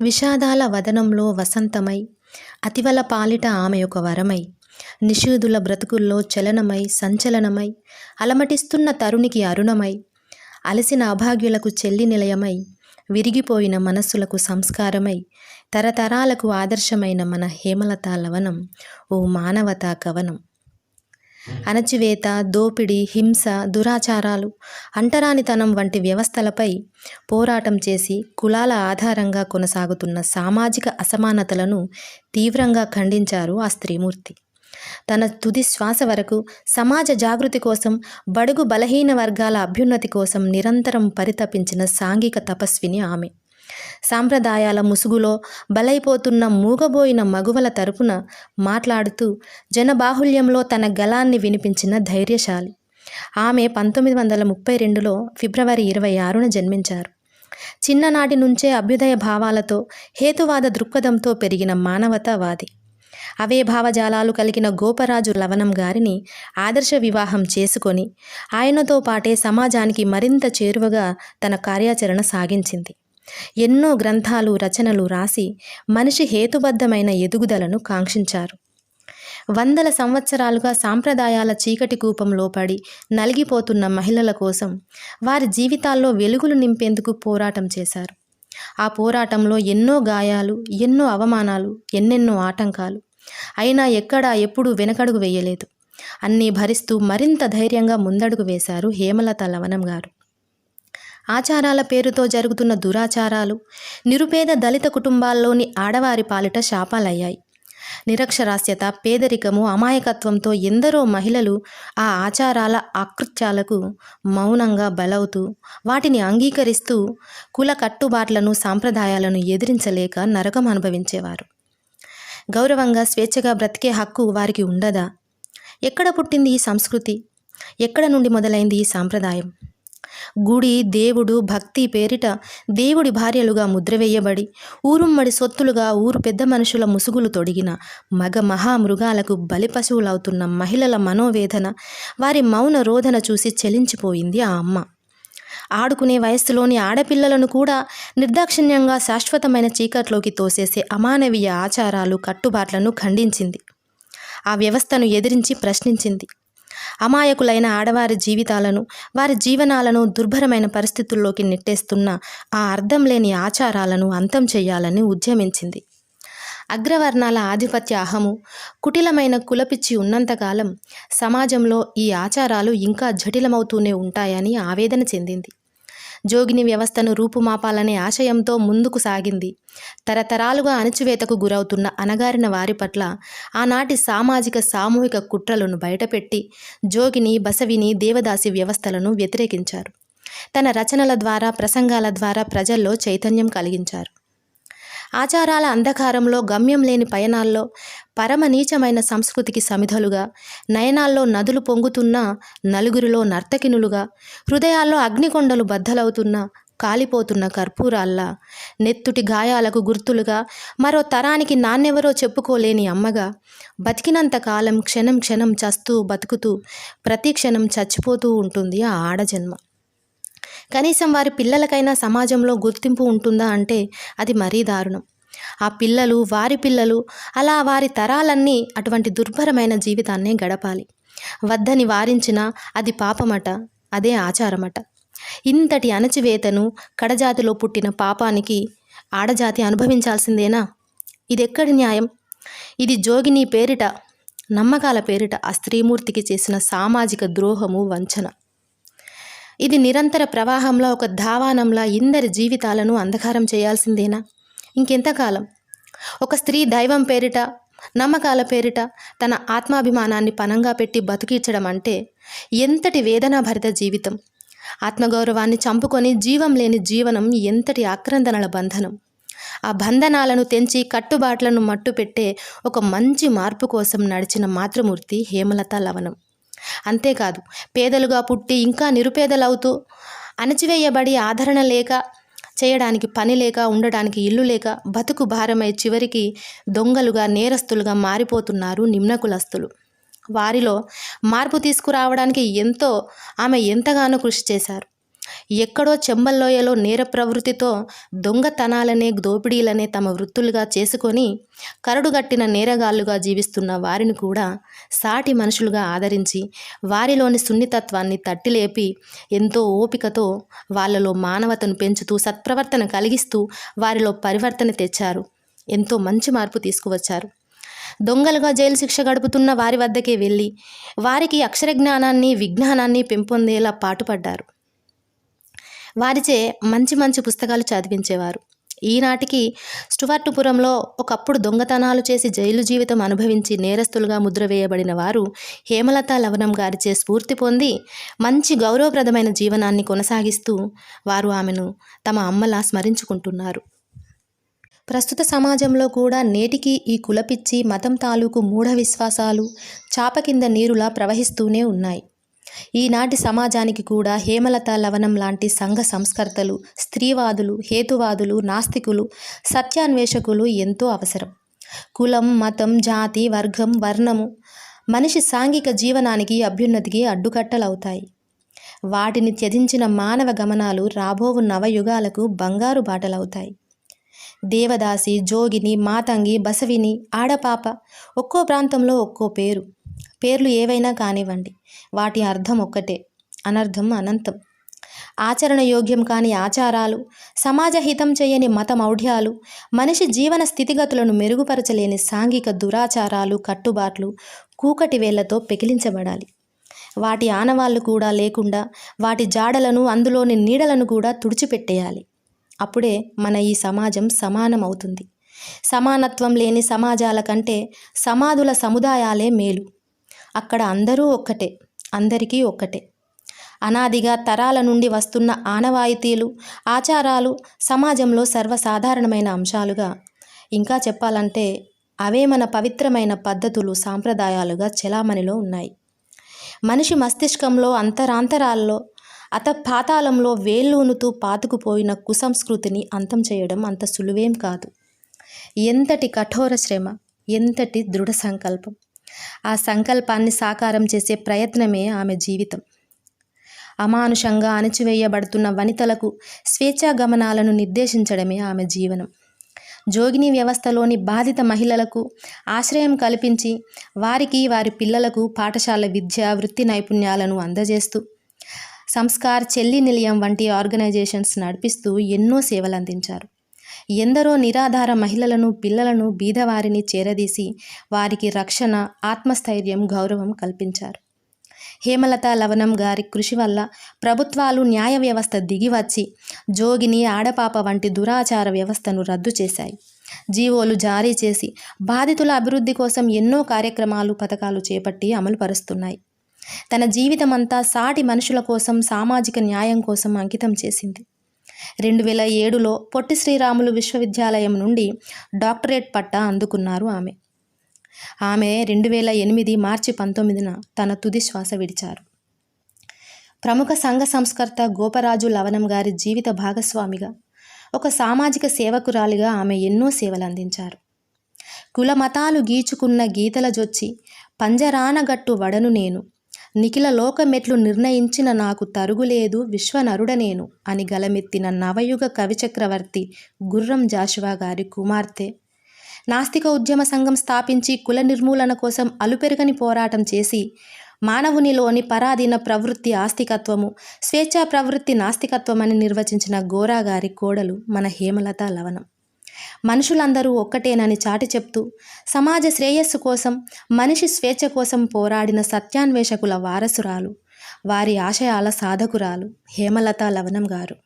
విషాదాల వదనంలో వసంతమై అతివల పాలిట ఆమె ఒక వరమై నిషూదుల బ్రతుకుల్లో చలనమై సంచలనమై అలమటిస్తున్న తరునికి అరుణమై అలసిన అభాగ్యులకు చెల్లి నిలయమై విరిగిపోయిన మనస్సులకు సంస్కారమై తరతరాలకు ఆదర్శమైన మన హేమలత లవనం ఓ మానవతా కవనం. అణచివేత దోపిడీ హింస దురాచారాలు అంటరానితనం వంటి వ్యవస్థలపై పోరాటం చేసి కులాల ఆధారంగా కొనసాగుతున్న సామాజిక అసమానతలను తీవ్రంగా ఖండించారు ఆ స్త్రీమూర్తి. తన తుది శ్వాస వరకు సమాజ జాగృతి కోసం బడుగు బలహీన వర్గాల అభ్యున్నతి కోసం నిరంతరం పరితపించిన సాంఘిక తపస్విని ఆమె. సాంప్రదాయాల ముసుగులో బలైపోతున్న మూగబోయిన మగువల తరపున మాట్లాడుతూ జనబాహుల్యంలో తన గలాన్ని వినిపించిన ధైర్యశాలి. ఆమె పంతొమ్మిది వందల ముప్పై రెండులో ఫిబ్రవరి ఇరవై ఆరున జన్మించారు. చిన్ననాటి నుంచే అభ్యుదయ భావాలతో హేతువాద దృక్పథంతో పెరిగిన మానవతావాది. అవే భావజాలాలు కలిగిన గోపరాజు లవణం గారిని ఆదర్శ వివాహం చేసుకొని ఆయనతో పాటే సమాజానికి మరింత చేరువగా తన కార్యాచరణ సాగించింది. ఎన్నో గ్రంథాలు రచనలు రాసి మనిషి హేతుబద్ధమైన ఎదుగుదలను కాంక్షించారు. వందల సంవత్సరాలుగా సాంప్రదాయాల చీకటి కూపంలో పడి నలిగిపోతున్న మహిళల కోసం వారి జీవితాల్లో వెలుగులు నింపేందుకు పోరాటం చేశారు. ఆ పోరాటంలో ఎన్నో గాయాలు ఎన్నో అవమానాలు ఎన్నెన్నో ఆటంకాలు. అయినా ఎక్కడా ఎప్పుడూ వెనకడుగు వేయలేదు. అన్నీ భరిస్తూ మరింత ధైర్యంగా ముందడుగు వేశారు హేమలత లవణం గారు. ఆచారాల పేరుతో జరుగుతున్న దురాచారాలు నిరుపేద దళిత కుటుంబాల్లోని ఆడవారి పాలిట శాపాలయ్యాయి. నిరక్షరాస్యత పేదరికము అమాయకత్వంతో ఎందరో మహిళలు ఆ ఆచారాల ఆకృత్యాలకు మౌనంగా బలవుతూ వాటిని అంగీకరిస్తూ కుల కట్టుబాట్లను సాంప్రదాయాలను ఎదిరించలేక నరకం అనుభవించేవారు. గౌరవంగా స్వేచ్ఛగా బ్రతికే హక్కు వారికి ఉండదా? ఎక్కడ పుట్టింది ఈ సంస్కృతి? ఎక్కడ నుండి మొదలైంది ఈ సాంప్రదాయం? గుడి దేవుడు భక్తి పేరిట దేవుడి భార్యలుగా ముద్రవేయబడి ఊరుమ్మడి సొత్తులుగా ఊరు పెద్ద మనుషుల ముసుగులు తొడిగిన మగ మహామృగాలకు బలి పశువులవుతున్న మహిళల మనోవేదన వారి మౌన రోధన చూసి చెలించిపోయింది ఆ అమ్మ. ఆడుకునే వయస్సులోని ఆడపిల్లలను కూడా నిర్దాక్షిణ్యంగా శాశ్వతమైన చీకట్లోకి తోసేసే అమానవీయ ఆచారాలు కట్టుబాట్లను ఖండించింది. ఆ వ్యవస్థను ఎదిరించి ప్రశ్నించింది. అమాయకులైన ఆడవారి జీవితాలను వారి జీవనాలను దుర్భరమైన పరిస్థితుల్లోకి నెట్టేస్తున్న ఆ అర్థం లేని ఆచారాలను అంతం చేయాలని ఉద్యమించింది. అగ్రవర్ణాల ఆధిపత్య అహము కుటిలమైన కులపిచ్చి ఉన్నంతకాలం సమాజంలో ఈ ఆచారాలు ఇంకా జటిలమవుతూనే ఉంటాయని ఆవేదన చెందింది. జోగిని వ్యవస్థను రూపుమాపాలనే ఆశయంతో ముందుకు సాగింది. తరతరాలుగా అణచివేతకు గురవుతున్న అణగారిన వారి పట్ల ఆనాటి సామాజిక సామూహిక కుట్రలను బయటపెట్టి జోగిని బసవిని దేవదాసి వ్యవస్థలను వ్యతిరేకించారు. తన రచనల ద్వారా ప్రసంగాల ద్వారా ప్రజల్లో చైతన్యం కలిగించారు. ఆచారాల అంధకారంలో గమ్యం లేని పయనాల్లో పరమ నీచమైన సంస్కృతికి సమిధలుగా నయనాల్లో నదులు పొంగుతున్న నలుగురిలో నర్తకినులుగా హృదయాల్లో అగ్నికొండలు బద్దలవుతున్న కాలిపోతున్న కర్పూరాల్లా నెత్తుటి గాయాలకు గుర్తులుగా మరో తరానికి నాన్నెవరో చెప్పుకోలేని అమ్మగా బతికినంత కాలం క్షణం క్షణం చస్తూ బతుకుతూ ప్రతి క్షణం చచ్చిపోతూ ఉంటుంది ఆ ఆడజన్మ. కనీసం వారి పిల్లలకైనా సమాజంలో గుర్తింపు ఉంటుందా అంటే అది మరీ దారుణం. ఆ పిల్లలు వారి పిల్లలు అలా వారి తరాలన్నీ అటువంటి దుర్భరమైన జీవితాన్నే గడపాలి. వద్దని వారించినా అది పాపమట అదే ఆచారమట. ఇంతటి అణచివేతను కడజాతిలో పుట్టిన పాపానికి ఆడజాతి అనుభవించాల్సిందేనా? ఇది ఎక్కడి న్యాయం? ఇది జోగిని పేరిట నమ్మకాల పేరిట ఆ స్త్రీమూర్తికి చేసిన సామాజిక ద్రోహము వంచన. ఇది నిరంతర ప్రవాహంలో ఒక ధావానంలా ఇందరి జీవితాలను అంధకారం చేయాల్సిందేనా? ఇంకెంతకాలం? ఒక స్త్రీ దైవం పేరిట నమ్మకాల పేరిట తన ఆత్మాభిమానాన్ని పనంగా పెట్టి బతికించడం అంటే ఎంతటి వేదనాభరిత జీవితం? ఆత్మగౌరవాన్ని చంపుకొని జీవం లేని జీవనం ఎంతటి ఆక్రందనల బంధనం? ఆ బంధనాలను తెంచి కట్టుబాట్లను మట్టుపెట్టే ఒక మంచి మార్పు కోసం నడిచిన మాతృమూర్తి హేమలత లవణం. అంతేకాదు పేదలుగా పుట్టి ఇంకా నిరుపేదలవుతూ అణచివేయబడి ఆదరణ లేక చేయడానికి పని లేక ఉండడానికి ఇల్లు లేక బతుకు భారమై చివరికి దొంగలుగా నేరస్తులుగా మారిపోతున్నారు నిమ్నకులస్తులు వారిలో మార్పు తీసుకురావడానికి ఎంతో ఆమె ఎంతగానో కృషి చేశారు. ఎక్కడో చెంబల్లోయలో నేర ప్రవృత్తితో దొంగతనాలనే దోపిడీలనే తమ వృత్తులుగా చేసుకొని కరడుగట్టిన నేరగాళ్ళుగా జీవిస్తున్న వారిని కూడా సాటి మనుషులుగా ఆదరించి వారిలోని సున్నితత్వాన్ని తట్టిలేపి ఎంతో ఓపికతో వాళ్ళలో మానవతను పెంచుతూ సత్ప్రవర్తన కలిగిస్తూ వారిలో పరివర్తన తెచ్చారు. ఎంతో మంచి మార్పు తీసుకువచ్చారు. దొంగలుగా జైలు శిక్ష గడుపుతున్న వారి వద్దకే వెళ్ళి వారికి అక్షర జ్ఞానాన్ని విజ్ఞానాన్ని పెంపొందేలా పాటుపడ్డారు. వారిచే మంచి మంచి పుస్తకాలు చదివించేవారు. ఈనాటికి స్టువర్టుపురంలో ఒకప్పుడు దొంగతనాలు చేసి జైలు జీవితం అనుభవించి నేరస్తులుగా ముద్ర వేయబడిన వారు హేమలత లవణం గారిచే స్ఫూర్తి పొంది మంచి గౌరవప్రదమైన జీవనాన్ని కొనసాగిస్తూ వారు ఆమెను తమ అమ్మలా స్మరించుకుంటున్నారు. ప్రస్తుత సమాజంలో కూడా నేటికి ఈ కులపిచ్చి మతం తాలూకు మూఢ విశ్వాసాలు చాప కింద నీరులా ప్రవహిస్తూనే ఉన్నాయి. ఈనాటి సమాజానికి కూడా హేమలత లవణం లాంటి సంఘ సంస్కర్తలు స్త్రీవాదులు హేతువాదులు నాస్తికులు సత్యాన్వేషకులు ఎంతో అవసరం. కులం మతం జాతి వర్గం వర్ణము మనిషి సాంఘిక జీవనానికి అభ్యున్నతికి అడ్డుకట్టలవుతాయి. వాటిని త్యజించిన మానవ గమనాలు రాబోవు నవయుగాలకు బంగారు బాటలవుతాయి. దేవదాసి జోగిని మాతంగి బసవిని ఆడపాప ఒక్కో ప్రాంతంలో ఒక్కో పేరు. పేర్లు ఏవైనా కానివ్వండి. వాటి అర్థం ఒక్కటే అనర్థం అనంతం. ఆచరణ యోగ్యం కాని ఆచారాలు సమాజ హితం చేయని మత మౌఢ్యాలు మనిషి జీవన స్థితిగతులను మెరుగుపరచలేని సాంఘిక దురాచారాలు కట్టుబాట్లు కూకటి వేళ్ళతో పెకిలించబడాలి. వాటి ఆనవాళ్ళు కూడా లేకుండా వాటి జాడలను అందులోని నీడలను కూడా తుడిచిపెట్టేయాలి. అప్పుడే మన ఈ సమాజం సమానమవుతుంది. సమానత్వం లేని సమాజాల కంటే సమాధుల సముదాయాలే మేలు. అక్కడ అందరూ ఒక్కటే అందరికీ ఒక్కటే. అనాదిగా తరాల నుండి వస్తున్న ఆనవాయితీలు ఆచారాలు సమాజంలో సర్వసాధారణమైన అంశాలుగా. ఇంకా చెప్పాలంటే అవే మన పవిత్రమైన పద్ధతులు సాంప్రదాయాలుగా చెలామణిలో ఉన్నాయి. మనిషి మస్తిష్కంలో అంతరాంతరాల్లో అత పాతాళంలో వేళ్ళూనుతూ పాతుకుపోయిన కుసంస్కృతిని అంతం చేయడం అంత సులువేం కాదు. ఎంతటి కఠోర శ్రమ ఎంతటి దృఢ సంకల్పం ఆ సంకల్పాన్ని సాకారం చేసే ప్రయత్నమే ఆమె జీవితం. అమానుషంగా అణచివేయబడుతున్న వనితలకు స్వేచ్ఛా గమనాలను నిర్దేశించడమే ఆమె జీవనం. జోగిని వ్యవస్థలోని బాధిత మహిళలకు ఆశ్రయం కల్పించి వారికి వారి పిల్లలకు పాఠశాల విద్య వృత్తి నైపుణ్యాలను అందజేస్తూ సంస్కార్ చెల్లి నిలయం వంటి ఆర్గనైజేషన్స్ నడిపిస్తూ ఎన్నో సేవలు అందించారు ఎందరో నిరాధార మహిళలను పిల్లలను బీదవారిని చేరదీసి వారికి రక్షణ ఆత్మస్థైర్యం గౌరవం కల్పించారు. హేమలత లవణం గారి కృషి వల్ల ప్రభుత్వాలు న్యాయ వ్యవస్థ దిగివచ్చి జోగిని ఆడపాప వంటి దురాచార వ్యవస్థను రద్దు చేశాయి. జీవోలు జారీ చేసి బాధితుల అభివృద్ధి కోసం ఎన్నో కార్యక్రమాలు పథకాలు చేపట్టి అమలుపరుస్తున్నాయి. తన జీవితమంతా సాటి మనుషుల కోసం సామాజిక న్యాయం కోసం అంకితం చేసింది. రెండు వేల ఏడులో పొట్టి శ్రీరాములు విశ్వవిద్యాలయం నుండి డాక్టరేట్ పట్టా అందుకున్నారు ఆమె. ఆమె రెండు వేల ఎనిమిది మార్చి పంతొమ్మిదిన తన తుది శ్వాస విడిచారు. ప్రముఖ సంఘ సంస్కర్త గోపరాజు లవణం గారి జీవిత భాగస్వామిగా ఒక సామాజిక సేవకురాలిగా ఆమె ఎన్నో సేవలు అందించారు కుల మతాలు గీచుకున్న గీతల జొచ్చి పంజరానగట్టు వడను నేను నిఖిల లోకమెట్లు నిర్ణయించిన నాకు తరుగులేదు విశ్వనరుడనేను అని గలమెత్తిన నవయుగ కవిచక్రవర్తి గుర్రం జాషువా గారి కుమార్తె. నాస్తిక ఉద్యమ సంఘం స్థాపించి కుల నిర్మూలన కోసం అలుపెరగని పోరాటం చేసి మానవునిలోని పరాధీన ప్రవృత్తి ఆస్తికత్వము స్వేచ్ఛా ప్రవృత్తి నాస్తికత్వమని నిర్వచించిన గోరా గారి కోడలు మన హేమలత లవణం. మనుషులందరూ ఒక్కటేనని చాటి చెప్తూ సమాజ శ్రేయస్సు కోసం మనిషి స్వేచ్ఛ కోసం పోరాడిన సత్యాన్వేషకుల వారసురాలు వారి ఆశయాల సాధకురాలు హేమలత లవణం గారు.